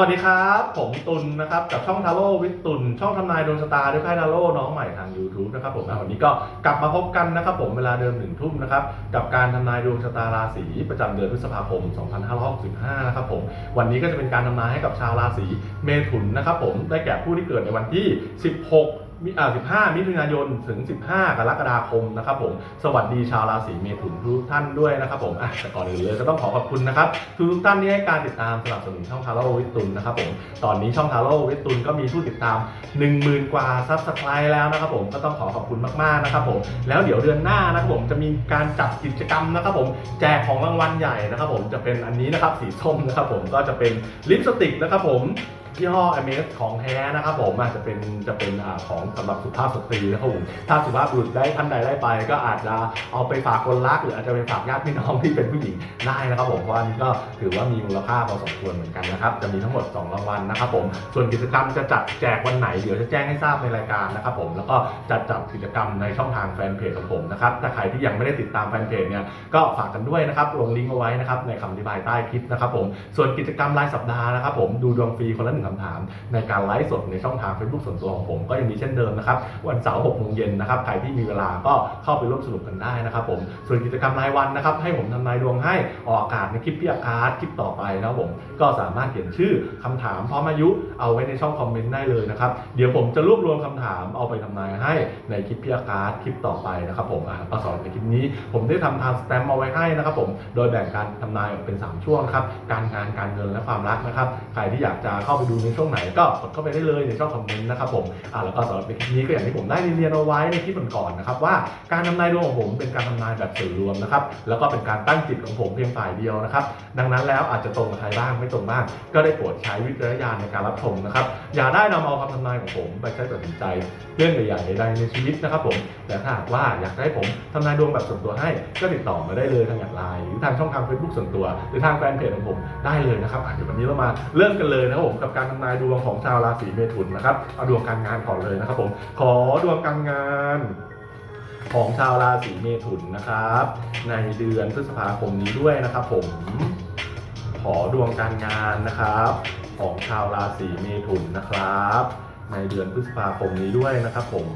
วัสดีครับ ผมตุลนะครับ กับช่องทาโร่วิทตุลช่องทำนายดวงชะตาด้วยไพ่ทาโร่น้องใหม่ทาง YouTube นะครับผมวันนี้ก็กลับมาพบกันนะครับผมเวลาเดิมหนึ่งทุ่มนะครับ กับการทำนายดวงชะตาราศีประจำเดือนพฤษภาคม 2565 นะครับผมวันนี้ก็จะเป็นการทำนายให้กับชาวราศีเมถุนนะครับผมได้แก่ผู้ที่เกิดในวันที่ 16 15 มิถุนายน ถึง 15 กรกฎาคมนะครับผม สวัสดีชาวราศีเมถุนทุกท่านด้วยนะครับผมอะแต่ก่อนอื่นเลยก็ต้องขอขอบคุณนะครับทุกทุกท่านที่ให้การติดตามสนับสนุนช่องทาโร่วิตุลนะครับผม ตอนนี้ช่องทาโร่วิตุลก็มีผู้ติดตาม 10,000 กว่าซับสไครต์แล้วนะครับผม ก็ต้องขอขอบคุณมากๆนะครับผม แล้วเดี๋ยวเดือนหน้านะครับผมจะมีการจัดกิจกรรมนะครับผม แจกของรางวัลใหญ่นะครับผม จะเป็นอันนี้นะครับสีส้มนะครับผม ก็จะเป็นลิปสติกนะครับผม ยี่ห้อ m อ s ของแท้นะครับผมอาจจะเป็นจะเป็นอของสำหรับสุภาพสตรีนะครับผมถ้าสุภาพบุรุษได้ท่านใดได้ไป ก็อาจจะเอาไปฝากคนรัก หรืออาจจะไปฝากญาติพี่น้องที่เป็นผู้หญิงได้นะครับผมเพราะอันนี้ก็ถือว่ามีมูลค่าพอสมควรเหมือนกันนะครับจะมีทั้งหมด 2 รางวัลนะครับผมส่วนกิจกรรมจะจัดแจกวันไหนเดี๋ยวจะแจ้งให้ทราบในรายการนะครับผมแล้วก็จัดจัดกิจกรรมในช่องทางแฟนเพจของผมนะครับถ้าใครที่ยังไม่ได้ติดตามแฟนเพจเนี่ยก็ฝากกันด้วยนะครับลงลิงก์เอาไว้นะครับในคำอธิบายใต้คลิปนะครับผมส่วนกิจกรรมรายสัปดาห์นะครับผมดูดวงฟรีคนละหนึ่งคำถามในการไลฟ์สดในช่องทาง Facebook ส่วนตัวของผมก็ยังมีเช่นเดิมนะครับ วันเสาร์6โมงเย็นนะครับใครที่มีเวลาก็เข้าไปร่วมสนุกกันได้นะครับผมส่วนกิจกรรมรายวันนะครับให้ผมทำนายดวงให้ออกอากาศในคลิปพี่อาการ์ดคลิปต่อไปนะครับผมก็สามารถเขียนชื่อคำถามพร้อมอายุเอาไว้ในช่องคอมเมนต์ได้เลยนะครับเดี๋ยวผมจะรวบรวมคำถามเอาไปทำนายให้ในคลิปพี่อาการ์ดคลิปต่อไปนะครับผมอะก็สอนในคลิปนี้ ผมได้ทำทางสแตมป์เอาไว้ให้นะครับผมโดยแบ่งการทำนายออกเป็น 3 ช่วงนะครับการงานการเงินและความรักนะครับใครที่อยากจะเข้าไปดููในช่วงไหนก็กดเข้าไปได้เลยในช่องคอมเมนต์นะครับผมอ่าแล้วก็สำหรับในคลิปนี้ก็อย่างที่ผมได้เรียนเอาไว้ในคลิปก่อนๆนะครับว่าการทำนายดวงของผมเป็นการทำนายแบบสื่อรวมนะครับแล้วก็เป็นการตั้งจิตของผมเพียงฝ่ายเดียวนะครับดังนั้นแล้วอาจจะตรงกับใครบ้างไม่ตรงบ้างก็ได้โปรดใช้วิจารณญาณในการรับชมนะครับอย่าได้นำเอาคำทำนายของผมไปใช้ตัดสินใจเรื่องใหญ่ๆใดๆในชีวิตนะครับผมแต่ถ้าหากว่าอยากให้ผมทำนายดวงแบบส่วนตัวให้ก็ติดต่อมาได้เลยทางแอดไลน์หรือทางช่องทาง Facebook ส่วนตัว หรือทางแฟนเพจของผมได้เลยนะครับเดี๋ยววันนี้เรามาเริ่มกันเลยนะครับผมกับการทำนายดวงของชาวราศีเมถุนนะครับเอาดวงการงานก่อนเลยนะครับผมขอดวงการงานของชาวราศีเมถุนนะครับ ในเดือนพฤษภาคมนี้ด้วยนะครับ ผมขอดวงการงานนะครับ ของชาวราศีเมถุนนะครับ ในเดือนพฤษภาคมนี้ด้วยนะครับ ผม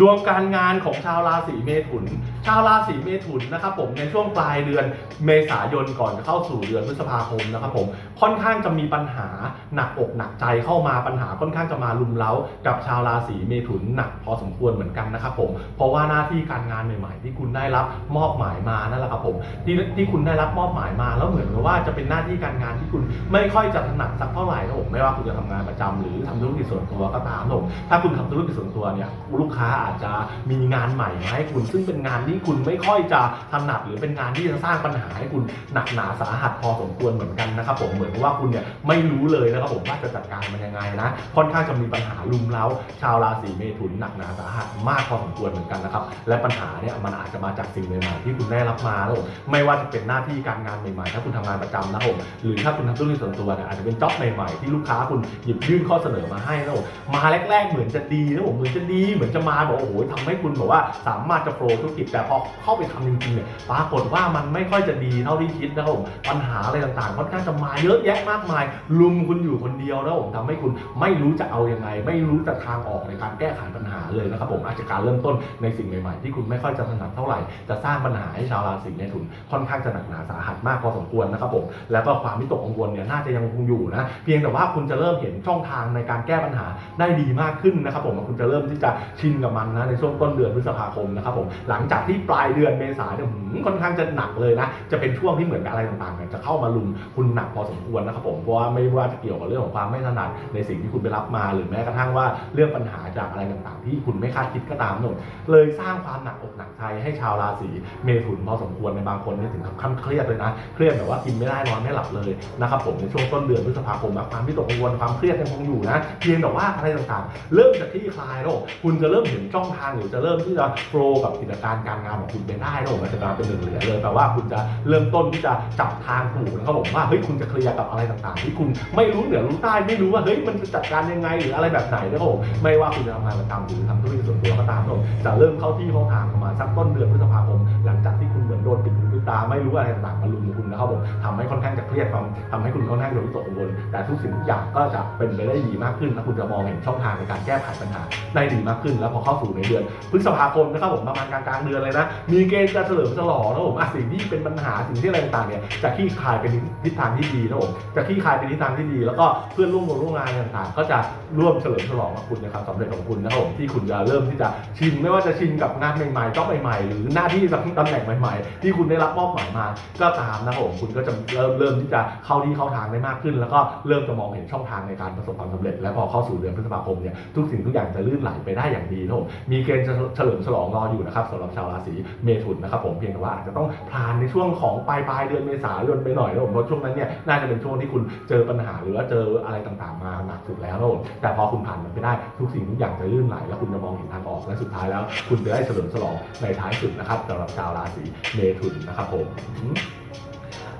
ดวงการงานของชาวราศีเมถุน ชาวราศีเมถุนนะครับผมในช่วงปลายเดือนเมษายนก่อนจะเข้าสู่เดือนพฤษภาคมนะครับผมค่อนข้างจะมีปัญหาหนักอกหนักใจเข้ามาปัญหาค่อนข้างจะมาลุมเล้ากับชาวราศีเมถุนหนักพอสมควรเหมือนกันนะครับผมเพราะว่าหน้าที่การงานใหม่ ๆ ที่คุณได้รับมอบหมายมานั่นแหละครับผมที่ที่คุณได้รับมอบหมายมา แล้วเหมือนกับว่าจะเป็นหน้าที่การงานที่คุณไม่ค่อยจะถนัดสักเท่าไหร่นะผมไม่ว่าคุณจะทำงานประจำหรือทำธุรกิจส่วนตัวก็ตามผมถ้าคุณทำธุรกิจส่วนตัวเนี่ยลูกค้าอาจจะมีงานใหม่มาให้คุณ ซึ่งเป็นงานที่คุณไม่ค่อยจะถนัดหรือเป็นงานที่จะสร้างปัญหาให้คุณหนักหนาสาหัสพอสมควรเหมือนกันนะครับผมเหมือนกับว่าคุณเนี่ยไม่รู้เลยนะครับผมว่าจะจัดการมันยังไงนะค่อนข้างจะมีปัญหาลุมเล้า ชาวราศีเมถุนหนักหนาสาหัสมากพอสมควรเหมือนกันนะครับและปัญหาเนี่ยมันอาจจะมาจากสิ่งใหม่ๆที่คุณได้รับมาแล้วผมไม่ว่าจะเป็นหน้าที่การงานใหม่ๆถ้าคุณทำงานประจำนะครับผมหรือถ้าคุณทำธุรกิจส่วนตัวเนี่ยอาจจะเป็นจ็อบใหม่ๆที่ลูกค้าคุณหยิบยื่นข้อเสนอมาให้นะผมมาแรกๆเหมือนจะดีนะผมเหมือนจะดีเหมือนจะมาบอกโอ้โหทำให้คุณแบบว่าสามารถจะโฟล์ธุรกิจแต่พอเข้าไปทำจริงๆเนี่ยปรากฏว่ามันไม่ค่อยจะดีเท่าที่คิดนะครับผมปัญหาอะไรต่างๆค่อนข้างจะมาเยอะแยะมากมาย ลุมคุณอยู่คนเดียวนะผมทำให้คุณไม่รู้จะเอายังไง ไม่รู้จะทางออกในการแก้ไขปัญหาเลยนะครับผมอาจจะการเริ่มต้นในสิ่งใหม่ๆ ที่คุณไม่ค่อยจะถนัดเท่าไหร่ จะสร้างปัญหาให้ชาวราศีเมถุนค่อนข้างจะหนักหนาสาหัสมากพอสมควรนะครับผมแล้วก็ความวิตกกังวลเนี่ยน่าจะยังคงอยู่นะเพียงแต่ว่าคุณจะเริ่มเห็นช่องทางในการแก้ปัญหาได้ดีมากขึ้นนะครับผมคุณจะเริ่มที่จะชินกับมันนะในช่วงต้นเดือนพฤษภาคมนะครับผมหลังจากที่ปลายเดือนเมษาเนี่ยค่อนข้างจะหนักเลยนะจะเป็นช่วงที่เหมือนอะไรต่างๆเนี่ยจะเข้ามาลุมคุณหนักพอสมควรนะครับผมเพราะว่าไม่ว่าจะเกี่ยวกับเรื่องของความไม่ถนัดในสิ่งที่คุณไปรับมา หรือแม้กระทั่งว่าเรื่องปัญหาจากอะไรต่างๆ ที่คุณไม่คาดคิดก็ตามนะผมเลยสร้างความหนักอกหนักใจให้ชาวราศีเมถุนพอสมควรในบางคนนี่ถึงกับขั้นเครียดเลยนะเครียดแบบว่ากินไม่ได้นอนไม่หลับเลยนะครับผมในช่วงต้นเดือนพฤษภาคมความวิตกกังวลความเครียดยังคงอยู่นะเพียงแต่ว่าอะไรต่างๆ เริ่มจะคลี่คลายแล้วคุณจะเริ่มเห็นช่องทางหรือจะเริ่มที่จะโฟล์กับกิจการการงานของคุณไปได้แล้วมันจะกลายเป็นหนึ่งเหลือเลยแปลว่าคุณจะเริ่มต้นที่จะจับทางถูกนะครับผมว่าเฮ้ยคุณจะเคลียร์กับอะไรต่างๆ ที่คุณไม่รู้เหนือรู้ใต้ไม่รู้ว่าเฮ้ยมันจะจัดการยังไงหรืออะไรแบบไหนนะครับผมไม่ว่าคุณจะทำงานประจำหรือทำธุรกิจส่วนตัวก็ตามผมจะเริ่มเข้าที่เข้าทางประมาณสักต้นเดือนพฤษภาคม หลังจากที่คุณเหมือนโดนปิดหูปิด ตาไม่รู้อะไรต่างๆมาลุมคุณนะครับผมทำให้ค่อนข้างจะเครียดความทำให้คุณค่อนข้างจะวิตกกังวลแต่ทุกสิ่งทุกอย่างก็จะเป็นไปได้ดีมากขึ้นและคุณจะมองเห็นช่องทางในการแก้ไขปัญหาได้ดีมากขึ้น แล้วพอเข้าสู่ในเดือนพฤษภาคมนะครับผมประมาณกลางๆเดือนเลยนะ มีเกณฑ์จะเฉลิมฉลองนะผมอะสิ่งที่เป็นปัญหาสิ่งที่อะไรต่างๆเนี่ยจะคลี่คลายเป็นทิศทางที่ดีนะผมจะคลี่คลายเป็นทิศทางที่ดี แล้วก็เพื่อนร่วมงานร่วมงานต่างๆ ก็จะร่วมเฉลิมฉลองกับคุณในความสำเร็จของคุณนะครับผมที่คุณจะเริ่มที่จะชินไม่ว่าจะชินกับงานใหม่ๆจ็อบใหม่ๆ หรือหน้าที่ตำแหน่งใหม่ ๆ ที่คุณได้รับมอบหมายมาก็ตามนะครับผมคุณก็จะเริ่มเริ่มที่จะเข้าที่เข้าทางได้มากขึ้น แล้วก็เริ่มจะมองเห็นช่องทางในการประสบความสำเร็จ และพอเข้าสู่เดือนพฤษภาคมเนี่ยทุกสิ่งทุกอย่างจะลื่นไหลไปได้อย่างดีนะครับผมมีเกณฑ์เฉลิมฉลองรออยู่นะครับสำหรับชาวราศีเมถุนนะครับผมเพียงแต่ว่าอาจจะต้องผ่านในช่วงของปลายปลายเดือนเมษายนไปหน่อยนะผมเพราะช่วงนั้นเนี่ยน่าจะเป็นช่วงที่คุณเจอปัญหาหรือว่าเจออะไรต่างๆมาหนักสุดแล้วนะผมแต่พอคุณผ่านมันไปได้ทุกสิ่งทุกอย่างจะลื่นไหลแล้วคุณจะมองเห็นทางออกและสุดท้ายแล้ว คุณจะได้เฉลิมฉลองในท้ายสุดนะครับสำหรับชาวราศีเมถุนนะครับผม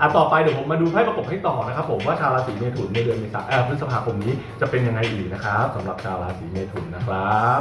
อะต่อไปเดี๋ยวผมมาดูไพ่ประกบให้ต่อนะครับผมว่าชาวราศีเมถุนในเดือนเมษาเอ่อพฤษภาคมนี้จะเป็นยังไงอีกนะครับสำหรับชาวราศีเมถุนนะครับ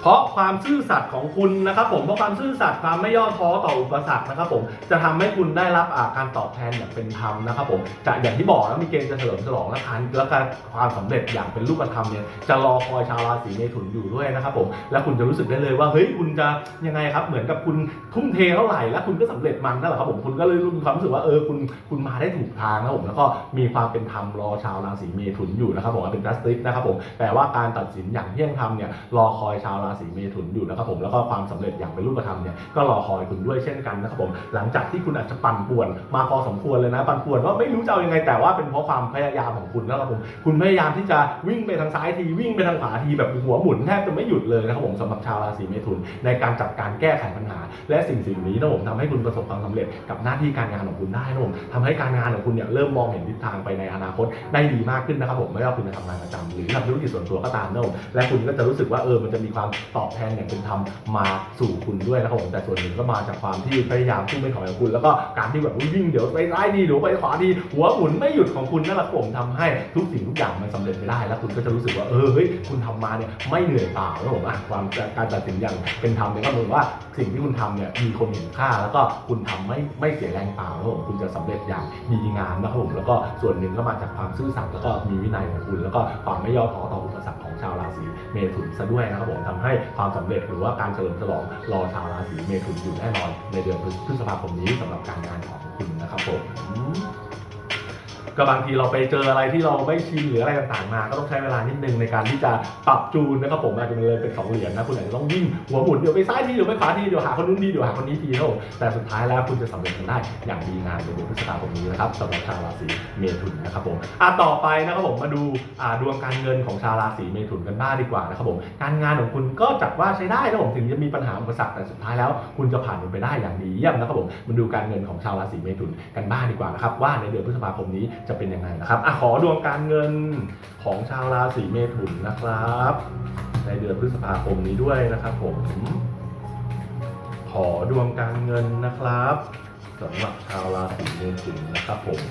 เพราะ ความซื่อสัตย์ของคุณนะครับผมเพราะความซื่อสัตย์ความไม่ย่อท้อต่ออุปสรรคนะครับผมจะทำให้คุณได้รับอาการตอบแทนอย่างเป็นธรรมนะครับผมจะอย่างที่บอกแล้วมีเกณฑ์จะเฉลิมฉลองและการและการความสำเร็จอย่างเป็นรูปธรรมเนี่ยจะรอคอยชาวราศีเมถุนอยู่ด้วยนะครับผมและคุณจะรู้สึกได้เลยว่าเฮ้ยคุณจะยังไงครับเหมือนกับคุณทุ่มเทเท่าไหร่แล้วคุณก็สำเร็จมันนั่นแหละครับผมคุณก็เลยมีความรู้สึกว่าเออคุณคุณมาได้ถูกทางนะครับผมแล้วก็มีความเป็นธรรมรอชาวราศีเมถุนอยู่นะครับผมเป็น justice นะครับผมแต่ว่าการตัดสินอย่างเที่ยงธรรมเนี่ยรอคอยชาวราศีเมถุนอยู่นะครับผมแล้วก็ความสำเร็จอย่างเป็นรูปธรรมเนี่ยก็รอคอยคุณด้วยเช่นกันนะครับผมหลังจากที่คุณอาจจะปั่นป่วน มาพอสมควรเลยนะ ปั่นป่วนว่าไม่รู้จะเอายังไงแต่ว่าเป็นเพราะความพยายามของคุณนะครับผมคุณพยายามที่จะวิ่งไปทางซ้ายทีวิ่งไปทางขวาทีแบบหัวหมุนแทบจะไม่หยุดเลยนะครับผมสำหรับชาวราศีเมถุน ในการจัดการแก้ไขปัญหา และสิ่งสิ่งนี้นะผมทำให้คุณประสบความสำเร็จกับหน้าที่การงานของคุณได้นะผมทำให้การงานของคุณเนี่ยเริ่มมองเห็นทิศทางไปในอนาคตได้ดีมากขึ้นนะครับผมไม่ว่าคุณจะทำงานประจำหรือทำธุรกิจส่วนตัวก็ตามนะผมและคุณก็จะรู้สึกว่าเออมันจะมีความตอบแทนอย่างเป็นธรรมมาสู่คุณด้วยนะครับผมแต่ส่วนหนึ่งก็มาจากความที่พยายามทุ่มเป็นของคุณ แล้วก็การที่แบบวิ่งเดี๋ยวไปซ้ายดีเดี๋ยวไปขวาดีหัวหมุนไม่หยุดของคุณนั่นแหละผมทำให้ทุกสิ่งทุกอย่างมันสำเร็จไปได้ แล้วคุณก็จะรู้สึกว่าเออเฮ้ยคุณทำมาเนี่ยไม่เหนื่อยเปล่านะผมอะความการตัดสินอย่างเป็นธรรมเนี่ยก็เหมือนว่าสิ่งที่คุณทำเนี่ยมีคนเห็นค่า แล้วก็คุณทำไม่ไม่เสียแรงเปล่านะผมคุณจะสำเร็จอย่างดีงามนะครับผมแล้วก็ส่วนหนึ่งก็มาจากความซื่อสัตย์แล้วก็มีวินัยของคุณ แล้วก็ความไม่ย่อท้อต่ออุปสรรคของ ชาวราศีเมถุนซะด้วยนะครับผมทำให้ความสำเร็จหรือว่าการเฉลิมฉลองรอชาวราศีเมถุนอยู่แน่นอน ในเดือนพฤษภาคมนี้สำหรับการงานของคุณนะครับผม ก็บางทีเราไปเจออะไรที่เราไม่ชินหรืออะไรต่างๆมา ก็ต้องใช้เวลานิดนึงในการที่จะปรับจูนนะครับผมอาจจะเป็นเลยเป็นสองเหรียญนะคุณอาจจะต้องวิ่งหัวหมุนเดี๋ยวไปซ้ายทีเดี๋ยวไปขวาทีเดี๋ยวหาคนนู้นดีเดี๋ยวหาคนนี้ทีนะผมแต่สุดท้ายแล้วคุณจะสำเร็จกันได้อย่างดีงามในเดือนพฤษภาคมนี้นะครับสำหรับชาวราศีเมถุนนะครับผมอะต่อไปนะครับผมมาดูอ่าดวงการเงินของชาวราศีเมถุนกันบ้างดีกว่านะครับผมการงานของคุณก็จัดว่าใช้ได้นะผมถึงจะมีปัญหาอุปสรรคแต่สุดท้ายแล้ว คุณจะผ่านมันไปได้อย่างดีเยี่ยมนะครับผมมาดูการเงินของชาวราศีเมถุนกันบ้างดีกว่านะครับว่าในเดือนพฤษภาคมนี้จะเป็นยังไงนะครับอะขอดวงการเงินของชาวราศีเมถุนนะครับ ในเดือนพฤษภาคมนี้ด้วยนะครับผม ขอดวงการเงินนะครับสำหรับชาวราศีเมถุนนะครับผม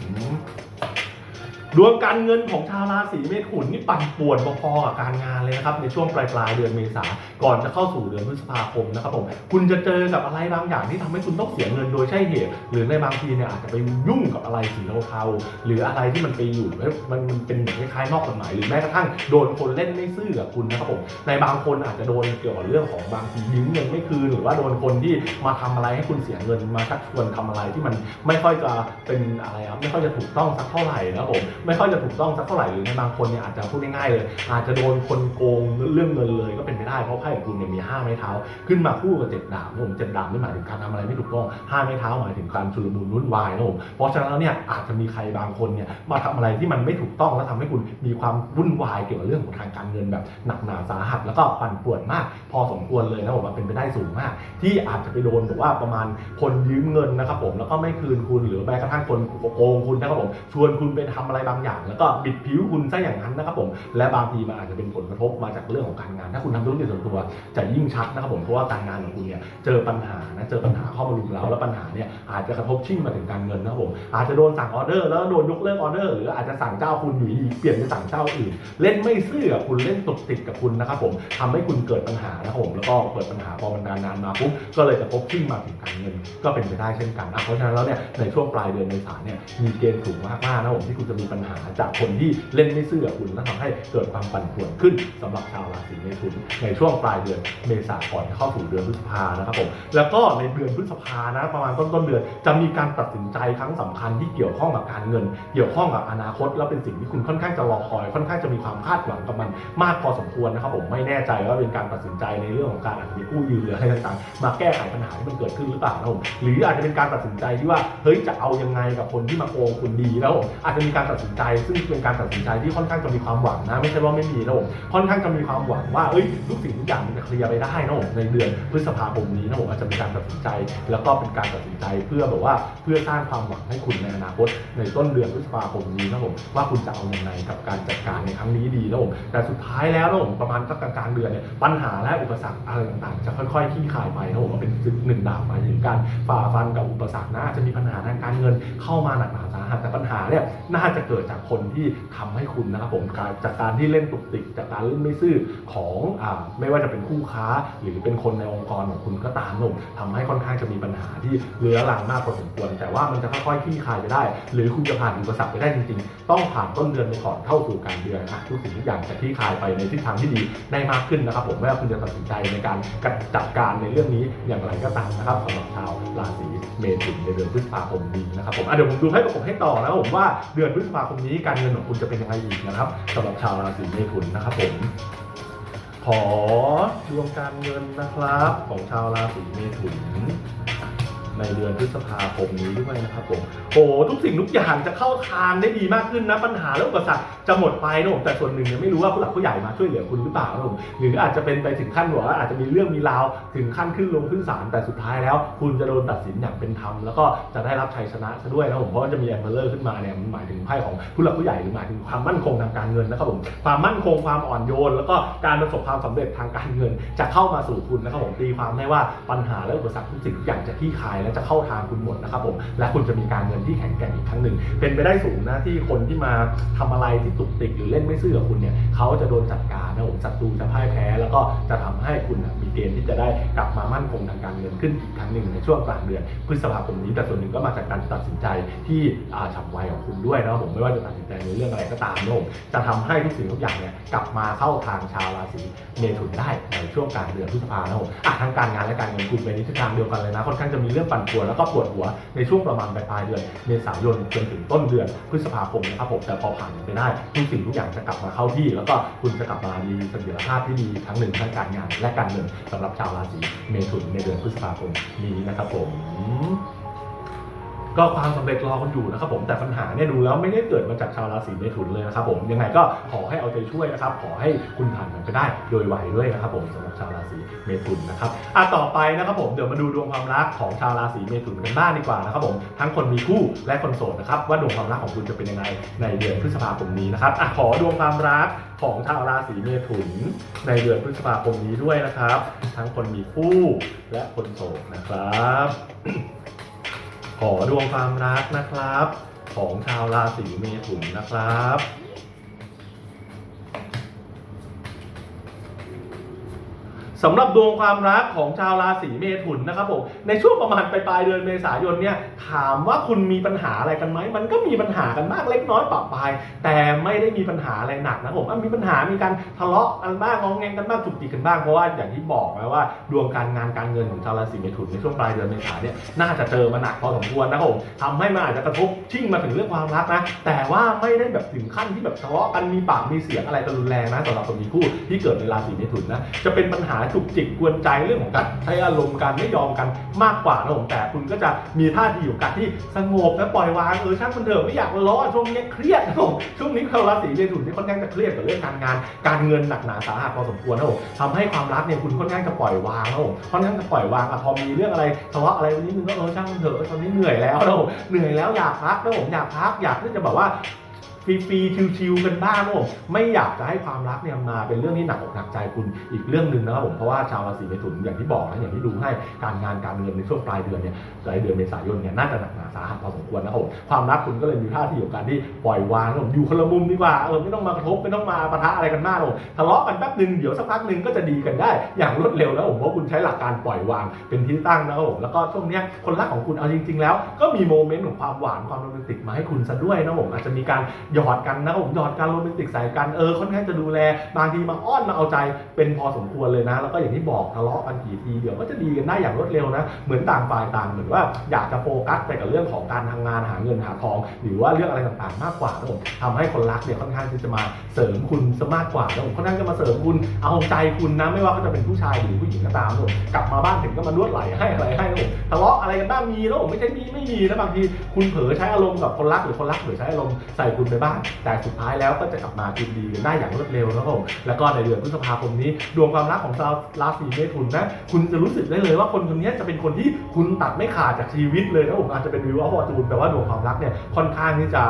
ดวงการเงินของชาวราศีเมถุนนี่ปั่นป่วนพอๆกับการงานเลยนะครับในช่วงปลายปลายๆเดือนเมษาก่อนจะเข้าสู่เดือนพฤษภาคมนะครับผมคุณจะเจอกับอะไรบางอย่างที่ทำให้คุณต้องเสียเงินโดยใช่เหตุ หรือในบางทีเนี่ยอาจจะไปยุ่งกับอะไรสีเทาๆหรืออะไรที่มันไปอยู่มันมันเป็นเหมือนคล้ายๆนอกกฎหมายหรือแม้กระทั่งโดนคนเล่นไม่ซื่อกับคุณนะครับผมในบางคนอาจจะโดนเกี่ยวกับเรื่องของบางทียืมเงินไม่คืนหรือว่าโดนคนที่มาทำอะไรให้คุณเสียเงินมาชักชวนทำอะไรที่มันไม่ค่อยจะเป็นอะไรครับไม่ค่อยจะถูกต้องสักเท่าไหร่นะครับผมไม่ค่อยจะถูกต้องสักเท่าไหร่หรือในบางคนเนี่ยอาจจะพูดง่ายๆเลย อาจจะโดนคนโกงเรื่องเงินเลยก็เป็นไปได้เพราะไพ่ของคุณเนี่ยมีห้าไม้เท้า ขึ้นมาคู่กับเจ็ดดาบนะผมเจ็ดดาบไม่หมายถึงการทำอะไรไม่ถูกต้องห้าไม้เท้าหมายถึงการชุลมุนวุ่นวายนะผมเพราะฉะนั้นแล้วเนี่ยอาจจะมีใครบางคนเนี่ยมาทำอะไรที่มันไม่ถูกต้องแล้วทำให้คุณมีความวุ่นวายเกี่ยวกับเรื่องของทางการเงินแบบหนักหนาสาหัสแล้วก็ปั่นป่วนมาก พอสมควรเลยนะผมว่าเป็นไปได้สูงมาก ที่อาจจะไปโดนแบบว่าประมาณคนยืมเงินนะครับผมแล้วก็ไม่คืนคุณหรือแม้กระทั่งคนโกงคุณนะครับผมชวนคุณไปทำอะไรบางอย่าง แล้วก็บิดผิวคุณซะอย่างนั้นนะครับผมและบางทีมันอาจจะเป็นผลกระทบมาจากเรื่องของการงาน ถ้าคุณทำธุรกิจส่วนตัวจะยิ่งชัดนะครับผมเพราะว่าการงานของคุณเนี่ยเจอปัญหานะเจอปัญหาเข้ามารุมเร้าแล้วปัญหาเนี่ยอาจจะกระทบชิ่งมาถึงการเงินนะครับผมอาจจะโดนสั่งออเดอร์แล้วโดนยกเลิกออเดอร์หรืออาจจะสั่งเจ้าคุณอยู่ดีเปลี่ยนไปสั่งเจ้าอื่น เล่นไม่ซื่อคุณเล่นตกติดกับคุณนะครับผมทำให้คุณเกิดปัญหานะครับผมแล้วก็เกิดปัญหาพอมันนานๆมาปุ๊บก็เลยกระทบชิ่งมาถึงการเงิน ก็เป็นไปได้เช่นกันเพราะฉะนั้นแล้วเนี่ยในช่วงปลายเดือนเมษาเนี่ยมีเกณฑ์สูงมากๆนะผมที่คุณจะมีปัญญหาจากคนที่เล่นไม่ซื่อกับคุณและทำให้เกิดความปั่นป่วนขึ้นสำหรับชาวราศีเมถุนในช่วงปลายเดือนเมษาก่อนเข้าสู่เดือนพฤษภานะครับผมแล้วก็ในเดือนพฤษภานะประมาณต้นต้นเดือนจะมีการตัดสินใจครั้งสำคัญที่เกี่ยวข้องกับการเงิน เกี่ยวข้องกับอนาคต แล้วเป็นสิ่งที่คุณค่อนข้างจะรอคอย ค่อนข้างจะมีความคาดหวังกับมันมากพอสมควรนะครับผมไม่แน่ใจว่าเป็นการตัดสินใจในเรื่องของการอาจจะมีกู้ยืมหรืออะไรต่างๆ มาแก้ไขปัญหาที่มันเกิดขึ้นหรือเปล่านะครับผมหรืออาจจะเป็นการตัดสินใจที่ว่าเฮ้ยจะเอายังไงกับคนที่มาโกงคุณดีนะครับผมอาจจะมีการตัดสินใจ ซึ่งเป็นการตัดสินใจที่ค่อนข้างจะมีความหวังนะ ไม่ใช่ว่าไม่มีนะผมค่อนข้างจะมีความหวังว่าเอ้ยทุกสิ่งทุกอย่างมันจะเคลียร์ไปได้นะผมในเดือนพฤษภาคมนี้นะผมอาจจะมีการตัดสินใจ แล้วก็เป็นการตัดสินใจเพื่อแบบว่าเพื่อสร้างความหวังให้คุณในอนาคต ในต้นเดือนพฤษภาคมนี้นะผมว่าคุณจะเอาอย่างไรกับการจัดการในครั้งนี้ดีนะผมแต่สุดท้ายแล้วนะผมประมาณสักกลางเดือนเนี่ยปัญหาและอุปสรรคอะไรต่างๆ จะค่อยๆคลี่คลายไปนะผมว่าเป็นหนึ่งดาบหมายถึงการฝ่าฟันกับอุปสรรคนะอาจจะมีปัญหาทางการเงินเข้ามาหนักหนาสาหัสแต่ปัญหาเนี่ยน่าจะเกิดจากคนที่ทำให้คุณนะครับผมาจากการที่เล่นตุกติกจากการเล่นไม่ซื่อของอไม่ว่าจะเป็นคู่ค้าหรือเป็นคนในองค์กรของคุณก็ตามนุ่มทำให้ค่อนข้างจะมีปัญหาที่เรื้อรังมากพอสมควร แต่ว่ามันจะค่อยๆคลี่คลายไปได้ หรือคุณจะผ่านอุปสรรคไปได้จริงๆ ต้องผ่านต้นเดือนไปก่อนเข้าสู่กลางเดือนนะทุกสิ่งทุกอย่างจะคลี่คลายไปในทิศทางที่ดีได้มากขึ้นนะครับ ผมไม่ว่าคุณจะตัดสินใจในการจัดการในเรื่องนี้อย่างไรก็ตามนะครับสำหรับชาวราศีเมถุนในเดือนพฤษภาคมนี้นะครับผมเดี๋ยวผมดูให้ประกบให้ต่อนะผมว่าเดือนพฤษภาคมนี้การเงินของคุณจะเป็นยังไงอีกนะครับสำหรับชาวราศีเมถุนนะครับผมขอดวงการเงินนะครับของชาวราศีเมถุน ในเดือนพฤษภาคมนี้ด้วยนะครับผมโอ้ทุกสิ่งทุกอย่างจะเข้าทางได้ดีมากขึ้นนะปัญหาและอุปสรรคจะหมดไปนะผมแต่ส่วนหนึ่งเนี่ยไม่รู้ว่าผู้หลักผู้ใหญ่มาช่วยเหลือคุณหรือเปล่านะผมหรืออาจจะเป็นไปถึงขั้นว่าอาจจะมีเรื่องมีราวถึงขั้นขึ้นลงขึ้นศาลแต่สุดท้ายแล้ว คุณจะโดนตัดสินอย่างเป็นธรรมแล้วก็จะได้รับชัยชนะซะด้วยนะผมเพราะว่าจะมีแอมเบอร์ขึ้นมาเนี่ยมันหมายถึงไพ่ของผู้หลักผู้ใหญ่หรือหมายถึงความมั่นคงทางการเงินนะครับผมความมั่นคงความอ่อนโยน แล้วก็การประสบความสำเร็จทางการเงิน จะเข้ามาสู่คุณนะครับผมตีความได้ว่าปัญหาและอุปสรรคทุกสิ่งทุกอย่างจะคลี่คลายจะเข้าทางคุณหมดนะครับผมและคุณจะมีการเงินที่แข็งแกร่งอีกครั้งหนึ่งเป็นไปได้สูงนะที่คนที่มาทำอะไรที่ตุกติกหรือเล่นไม่ซื่อกับคุณเนี่ยเขาจะโดนจัดการนะผมศัตรูจะพ่ายแพ้ แล้วก็จะทำให้คุณนะมีเกณฑ์ที่จะได้กลับมามั่นคงทางการเงินขึ้นอีกครั้งหนึ่งในช่วงกลางเดือนพฤษภาคมนี้แต่ส่วนหนึ่งก็มาจากการตัดสินใจที่ฉับไวของคุณด้วยนะผมไม่ว่าจะตัดสินใจในเรื่องอะไรก็ตามนะผมจะทำให้ทุกสิ่งทุกอย่างเนี่ยกลับมาเข้าทางชาวราศีเมถุนได้ในช่วงกลางเดือนพฤษภานะผมทั้งการงานและการเงินคุณเป็นในทิศทางเดียวกันเลยนะค่อนข้างจะมีเรื่องปันป่วนแล้วก็ปวดหัวในช่วงประมาณปลายเดือนเมษายนจนถึงต้นเดือนพฤษภาคมนะครับผมแต่พอผ่านไปได้ทุกสิ่งทุกอย่างจะกลับมาเข้าที่ แล้วก็คุณจะกลับมามีเสถียรภาพที่ดีทั้งหนึ่งทั้งการงานและการเงินสำหรับชาวราศีเมถุนในเดือนพฤษภาคมนี้นะครับผม ก็ความสำเร็จรอคุณอยู่นะครับผมแต่ปัญหาเนี่ยดูแล้วไม่ได้เกิดมาจากชาวราศีเมถุนเลยนะครับผมยังไงก็ขอให้เอาใจช่วยนะครับขอให้คุณผ่านมันไปได้โดยไวด้วยนะครับผมสำหรับชาวราศีเมถุนนะครับอะต่อไปนะครับผมเดี๋ยวมาดูดวงความรักของชาวราศีเมถุนกันบ้างดีกว่านะครับผมทั้งคนมีคู่และคนโสดนะครับว่าดวงความรักของคุณจะเป็นยังไงในเดือนพฤษภาคมนี้นะครับอะขอดวงความรักของชาวราศีเมถุน ในเดือนพฤษภาคมนี้ด้วยนะครับ ทั้งคนมีคู่และคนโสดนะครับ ขอดวงความรักนะครับ ของชาวราศีเมถุนนะครับ สำหรับดวงความรักของชาวราศีเมถุนนะครับผมในช่วงประมาณปลายเดือนเมษายนเนี่ยถามว่าคุณมีปัญหาอะไรกันไหมมันก็มีปัญหากันมากเล็กน้อยปะปายแต่ไม่ได้มีปัญหาอะไรหนักนะผมมีปัญหามีการทะเลาะกันบ้างงองแงงกันบ้างจุกจิกกันบ้างเพราะว่าอย่างที่บอกไว้ว่า ดวงการงานการเงินของชาวราศีเมถุนในช่วงปลายเดือนเมษาเนี่ยน่าจะเจอมาหนักพอสมควรนะครับผมทำให้มันอาจจะกระทบชิ่งมาถึงเรื่องความรักนะแต่ว่าไม่ได้แบบถึงขั้นที่แบบทะเลาะกันมีปากมีเสียงอะไรกันรุนแรงนะสำหรับคนมีคู่ที่เกิดในราศีเมถุนนะจะเป็นปัญหาจุกจิกกวนใจเรื่องของการใช้อารมณ์การไม่ยอมกันมากกว่านะผมแต่คุณก็จะมีท่าทีอยู่การที่สงบและปล่อยวางเออช่างมันเถอะไม่อยากล้อช่วงนี้เครียดนะผมช่วงนี้ชาวราศีเมถุนที่ค่อนข้างจะเครียดกับเรื่องการงาน การเงินหนักหนาสาหัสพอสมควรนะผมทำให้ความรักเนี่ยคุณค่อนข้างจะปล่อยวางนะผมค่อนข้างจะปล่อยวางอะพอมีเรื่องอะไรทะเลาะอะไรนนี้นึงก็เออช่างมันเถอะตอนนี้เหนื่อยแล้วนะผมเหนื่อยแล้วอยากพักนะผมอยากพักอยากที่จะแบบว่า ฟรีๆชิวๆกันบ้างนะผมไม่อยากจะให้ความรักเนี่ยมาเป็นเรื่องที่หนักอกหนักใจคุณอีกเรื่องหนึ่งนะครับผมเพราะว่าชาวราศีเมถุนอย่างที่บอกนะอย่างที่ดูให้การงานการเงินในช่วงปลายเดือนเนี่ยปลายเดือนเมษายนเนี่ยน่าจะหนักหนาสาหัสพอสมควรนะครับผมความรักคุณก็เลยมีท่าทีของการที่ปล่อยวางนะผมอยู่คนละมุมดีกว่าเออไม่ต้องมากระทบไม่ต้องมาปะทะอะไรกันมากนะผมทะเลาะกันแป๊บหนึ่งเดี๋ยวสักพักหนึ่งก็จะดีกันได้ อย่างรวดเร็วแล้วผมเพราะคุณใช้หลักการปล่อยวางเป็นที่ตั้งนะครับผมแล้วก็ช่วงเนี้ยคนรักของคุณเอาจริง ๆ แล้ว ก็มีโมเมนต์ของความหวานความโรแมนติกมาให้คุณซะด้วยนะผมอาจจะมีการหยยอดกันนะครับผมหยอดการโรแมนติกใส่กันเออค่อนข้างจะดูแล บางทีมาอ้อนมาเอาใจเป็นพอสมควรเลยนะ แล้วก็อย่างที่บอกทะเลาะกันกี่ทีเดี๋ยวก็จะดีกันได้อย่างรวดเร็วนะ เหมือนต่างฝ่ายต่างเหมือนว่าอยากจะโฟกัสไปกับเรื่องของการทำงานหาเงินหาทอง หรือว่าเรื่องอะไรต่างๆ มากกว่านะผมทำให้คนรักเนี่ยค่อนข้างที่จะมาเสริมคุณซะมากกว่านะผมค่อนข้างจะมาเสริมคุณเอาใจคุณนะไม่ว่าเขาจะเป็นผู้ชายหรือผู้หญิงก็ตามนะผมกลับมาบ้านถึงก็มานวดไหลให้อะไรให้ผมทะเลาะอะไรกันบ้างมีนะผมไม่ใช่มีไม่มีนะบางทีคุณเผลอใช้อารมณ์กับคนรักหรือคนรักเผลอใช้อารมณ์ใส่คุณไปบ้าง แต่สุดท้ายแล้วก็จะกลับมาคืนดีกันได้อย่างรวดเร็วนะครับผมแล้วก็ในเดือนพฤษภาคมนี้ ดวงความรักของชาวราศีเมถุนนะคุณจะรู้สึกได้เลยว่าคนคนนี้จะเป็นคนที่คุณตัดไม่ขาดจากชีวิตเลยนะผมอาจจะเป็นวิวออฟฟอร์จูนแต่ว่าดวงความรักเนี่ยค่อนข้างที่จะ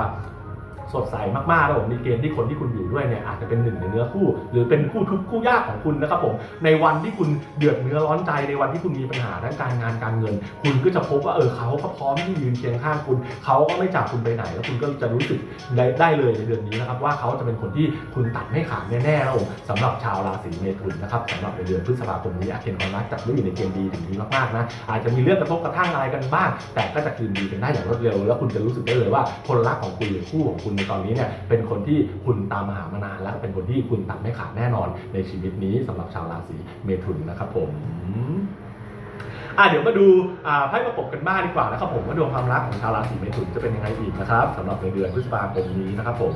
สดใสมากๆแล้วผมมีเกณฑ์ที่คนที่คุณอยู่ด้วยเนี่ยอาจจะเป็นหนึ่งในเนื้อคู่ หรือเป็นคู่ทุกคู่ยากของคุณนะครับผมในวันที่คุณเดือดเนื้อร้อนใจในวันที่คุณมีปัญหาด้านการงานการเงิน คุณก็จะพบว่าเออเขาก็พร้อมที่ยืนเคียงข้างคุณ เขาก็ไม่จากคุณไปไหน แล้วคุณก็จะรู้สึกได้ได้เลยในเดือนนี้นะครับว่าเขาจะเป็นคนที่คุณตัดไม่ขาดแน่ๆแล้วผมสำหรับชาวราศีเมถุนนะครับสำหรับในเดือนพฤษภาคมนี้อาเกณฑ์ความรักจัดไว้อยู่ในเกณฑ์ดีถึงดีมากๆนะอาจจะมีเรื่องกระทบกระทั่งอะไรกันบ้าง แต่ก็จะคืนดีกันได้อย่างรวดเร็ว แล้วคุณจะรู้สึกได้เลยว่าคนรักของคุณหรือคู่ของคุณในตอนนี้เนี่ยเป็นคนที่คุณตามหามานาน แล้วเป็นคนที่คุณตัดไม่ขาดแน่นอนในชีวิตนี้สำหรับชาวราศีเมถุนนะครับผมอะเดี๋ยวมาดูอ่าไพ่ประกบกันบ้างดีกว่านะครับผมว่าดวงความรักของชาวราศีเมถุนจะเป็นยังไงอีกนะครับสำหรับในเดือนพฤษภาคมนี้นะครับผม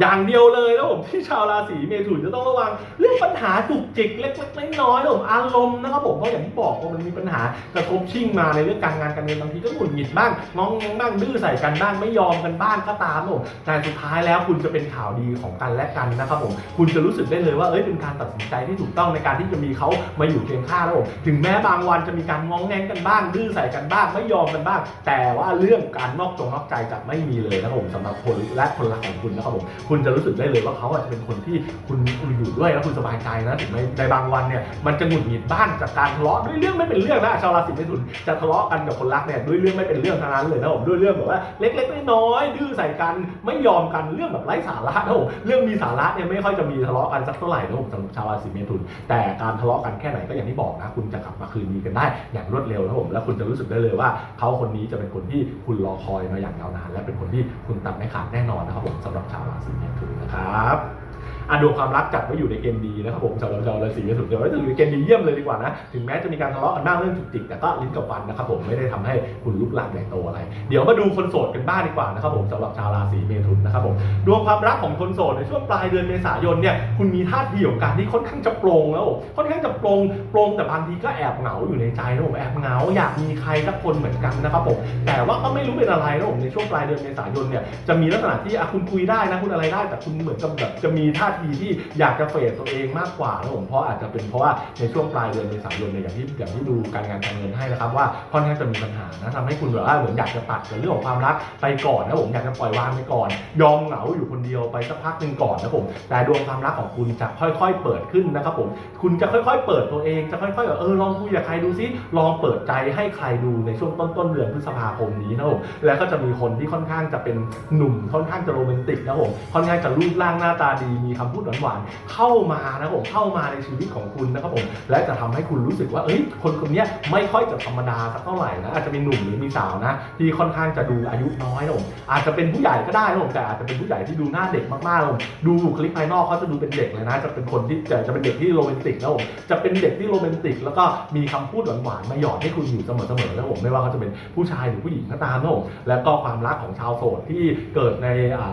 อย่างเดียวเลยนะผมที่ชาวราศีเมถุนจะต้องระวัง เรื่องปัญหาจุกจิกเล็กๆน้อยๆนะผมอารมณ์นะครับผมเพราะอย่างที่บอกว่ามันมีปัญหากระทบชิ่งมาในเรื่องการงานการเงินบางทีก็หงุดหงิดบ้างงองงบ้างดื้อใส่กันบ้างไม่ยอมกันบ้างก็ตามนะผมแต่สุดท้ายแล้วคุณจะเป็นข่าวดีของกันและกันนะครับผมคุณจะรู้สึกได้เลยว่าเอ้ยเป็นการตัดสินใจที่ถูกต้องในการที่จะมีเขามาอยู่เคียงข้างนะผมถึงแม้บางวันจะมีการง้องแงงกันบ้างดื้อใส่กันบ้างไม่ยอมกันบ้าง แต่ว่าเรื่องการนอกจงนอกใจจะไม่มีเลยนะครับผมสำหรับคนและคนรักของคุณนะครับผมคุณจะรู้สึกได้เลยว่าเขาอาจจะเป็นคนที่คุณอยู่ด้วยแล้วคุณสบายใจนะถึงแม้ในบางวันเนี่ยมันจะหงุดหงิดบ้างจากการทะเลาะด้วยเรื่องไม่เป็นเรื่องนะชาวราศีเมถุนจะทะเลาะกันกับคนรักเนี่ยด้วยเรื่องไม่เป็นเรื่องทั้งนั้นเลยนะผมด้วยเรื่องแบบว่าเล็กๆน้อยๆดื้อใส่กันไม่ยอมกันเรื่องแบบไร้สาระนะผมเรื่องมีสาระเนี่ยไม่ค่อยจะมีทะเลาะกันสักเท่าไหร่นะผมสำหรับชาวราศีเมถุน แต่การทะเลาะกันแค่ไหนก็อย่างที่บอกนะคุณจะกลับมาคืนดีกันได้ อย่างรวดเร็วนะผมแล้วคุณจะรู้สึกได้เลยว่าเขาคนนี้จะเป็นคนที่คุณรอคอยมาอย่างยาวนานและเป็นคนที่คุณตัดไม่ขาดแน่นอนนะครับผมสำหรับชาวราศีเมถุนนะครับ อะดวงความรักจัดไว้อยู่ในเกณฑ์ดีนะครับผมสำหรับชาวราศีเมถุนเดี๋ยวไว้ถึงในเกณฑ์ดีเยี่ยมเลยดีกว่านะถึงแม้จะมีการทะเลาะกันบ้างเรื่องจุกจิกแต่ก็ลิ้นกับฟันนะครับผมไม่ได้ทำให้คุณลุกลามใหญ่โตอะไร เดี๋ยวมาดูคนโสดกันบ้างดีกว่านะครับผมสำหรับชาวราศีเมถุนนะครับผมดวงความรักของคนโสดในช่วงปลายเดือนเมษายนเนี่ยคุณมีท่าทีของการที่ค่อนข้างจะโปร่งแล้วค่อนข้างจะโปร่งโปร่งแต่บางทีก็แอบเหงาอยู่ในใจนะผมแอบเหงาอยากมีใครสักคนเหมือนกันนะครับผมแต่ว่าก็ไม่รู้เป็นอะไรนะผมในช่วงปลายเดือนเมษายนเนี่ยจะมีลักษณะที่อะคุณคุยได้นะคุณอะไรได้แต่คุณเหมือนกับแบบจะมีท่าทที่อยากจะเฟดตัวเองมากกว่านะผมเพราะอาจจะเป็นเพราะว่าในช่วงปลายเดือนเมษายนเนี่ยอย่างที่อย่างที่ดูการงานการเงินให้นะครับว่าค่อนข้างจะมีปัญหานะทำให้คุณแบบว่าเหมือนอยากจะตัดกับเรื่องของความรักไปก่อนนะผมอยากจะปล่อยวางไปก่อน ยอมเหงาอยู่คนเดียวไปสักพักหนึ่งก่อนนะผมแต่ดวงความรักของคุณจะค่อย ๆ เปิดขึ้นนะครับผมคุณจะค่อย ๆ เปิดตัวเองจะค่อยๆแบบเออลองคุยกับใครดูซิลองเปิดใจให้ใครดูในช่วงต้นต้นๆเดือนพฤษภาคมนี้นะผมแล้วก็จะมีคนที่ค่อนข้างจะเป็นหนุ่มค่อนข้างจะโรแมนติกนะผมค่อนข้างจะรูปร่างหน้าตาดีมีคำพูดหวานๆเข้ามานะผมเข้ามาในชีวิตของคุณนะครับผมและจะทำให้คุณรู้สึกว่าเอ้ยคนคนนี้ไม่ค่อยจะธรรมดาสักเท่าไหร่นะอาจจะเป็นหนุ่มหรือมีสาวนะที่ค่อนข้างจะดูอายุน้อยนะผมอาจจะเป็นผู้ใหญ่ก็ได้นะผมแต่อาจจะเป็นผู้ใหญ่ที่ดูหน้าเด็กมากๆนะผมดูคลิกภายนอกเขาจะดูเป็นเด็กเลยนะ จะเป็นคนที่จะจะเป็นเด็กที่โรแมนติกนะผมจะเป็นเด็กที่โรแมนติก แล้วก็มีคำพูดหวานๆมาหยอดให้คุณอยู่เสมอๆนะผมไม่ว่าเขาจะเป็นผู้ชายหรือผู้หญิงก็ตามนะผมแล้วก็ความรักของชาวโสดที่เกิดใน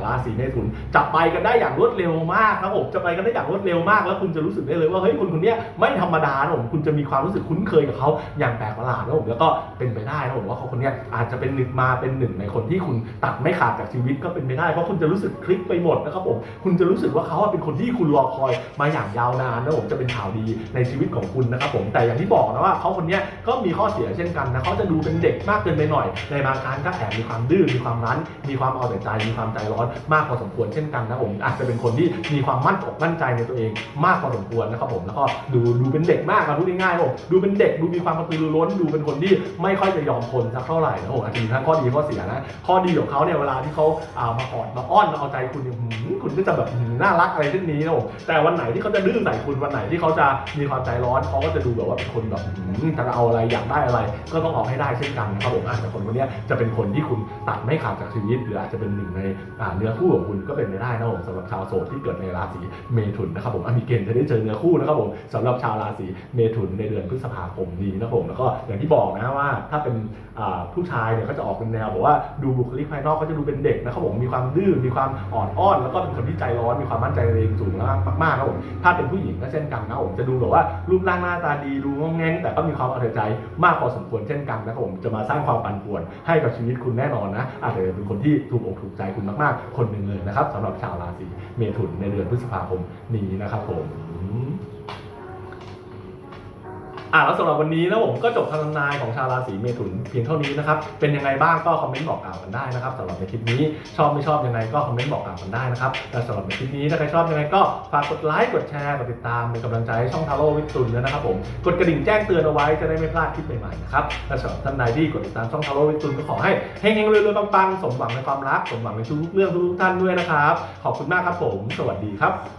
ราศีเมถุนจับไปกันได้อย่างรวดเร็วมากนะครับผมจะไปกันได้อย่างรวดเร็วมาก แล้วคุณจะรู้สึกได้เลยว่าเฮ้ยคนคนนี้ไม่ธรรมดานะผมคุณจะมีความรู้สึกคุ้นเคยกับเขาอย่างแปลกประหลาดนะผมแล้วก็เป็นไปได้นะผมว่าเขาคนนี้อาจจะเป็นหนึ่งมาเป็นหนึ่งในคนที่คุณตัดไม่ขาดจากชีวิตก็เป็นไปได้เพราะคุณจะรู้สึกคลิกไปหมดนะครับผมคุณจะรู้สึกว่าเขาเป็นคนที่คุณรอคอยมาอย่างยาวนานนะผมจะเป็นข่าวดีในชีวิตของคุณนะครับผมแต่อย่างที่บอกนะว่าเขาคนนี้ก็มีข้อเสียเช่นกันนะเขาจะดูเป็นเด็กมากเกินไปหน่อย ในบางครั้งก็แอบมีความดื้อมีความรั้น มีความเอาแต่ใจมีความใจร้อนมากพอสมควรเช่นกันนะผมอาจจะเป็นคนที่มีความมั่นอกมั่นใจในตัวเองมากพอสมควรนะครับผมแล้วก็ดูดูเป็นเด็กมากครับพูดง่ายๆผมดูเป็นเด็กดูมีความกระตือรือร้นดูเป็นคนที่ไม่ค่อยจะยอมคนสักเท่าไหร่นะผมอาจจะมีทั้งข้อดีข้อเสียนะข้อดีของเขาเนี่ยเวลาที่เขาอ่ามาออดมาอ้อนมาเอาใจคุณเนี่ยหืมคุณก็จะแบบน่ารักอะไรเช่นนี้นะผมแต่วันไหนที่เขาจะดื้อใส่คุณวันไหนที่เขาจะมีความใจร้อนเขาก็จะดูแบบว่าเป็นคนแบบหืมจะเอาอะไรอยากได้อะไร ก็ต้องเอาให้ได้เช่นกันนะครับผมอาจจะคนคนนี้จะเป็นคนที่คุณตัดไม่ขาดจากชีวิต หรืออาจจะเป็นหนึ่งในเนื้อคู่ของคุณก็เป็นไปได้นะผมสำหรับชาวโสดที่เกิดในราศีเมถุนนะครับผมมีเกณฑ์จะได้เจอเนื้อคู่นะครับผมสำหรับชาวราศีเมถุนในเดือนพฤษภาคมนี้นะครับผมแล้วก็อย่างที่บอกนะว่าถ้าเป็นผู้ชายเนี่ยก็จะออกเป็นแนวบอกว่าดูบุคลิกภายนอกก็จะดูเป็นเด็กนะครับผมมีความดื้อมีความอ่อนอ้อน แล้วก็เป็นคนที่ใจร้อนมีความมั่นใจในตัวเองสูงมากๆนะครับผมถ้าเป็นผู้หญิงก็เช่นกันนะผมจะดูแบบว่ารูปร่างหน้าตาดีดูงงแงงแต่ก็มีความเอาใจมากพอสมควรเช่นกันนะครับผมจะมาสร้างความปั่นป่วนให้กับชีวิตคุณแน่นอนนะอาจจะเป็นคนที่ถูกอกถูกใจคุณมากๆ คนหนึ่งเลยนะครับสำหรับชาวราศีเมถุนในเดือนพฤษภาคมนี้นะครับผม อะแล้วสำหรับวันนี้นะผมก็จบคำทำนายของชาวราศีเมถุนเพียงเท่านี้นะครับ เป็นยังไงบ้างก็คอมเมนต์บอกกล่าวกันได้นะครับสำหรับในคลิปนี้ชอบไม่ชอบยังไงก็คอมเมนต์บอกกล่าวกันได้นะครับและสำหรับในคลิปนี้ถ้าใครชอบยังไงก็ฝากกดไลค์กดแชร์กดติดตามเป็นกำลังใจให้ช่องทาโร่วิตุนด้วยนะครับผมกดกระดิ่งแจ้งเตือนเอาไว้จะได้ไม่พลาดคลิปใหม่ๆนะครับและสำหรับท่านใดที่กดติดตามช่องทาโร่วิตุนก็ขอให้เฮงๆรวยๆปังๆสมหวังในความรักสมหวังในทุกๆเรื่องทุกๆท่านด้วยนะครับขอบคุณมากครับผม สวัสดีครับ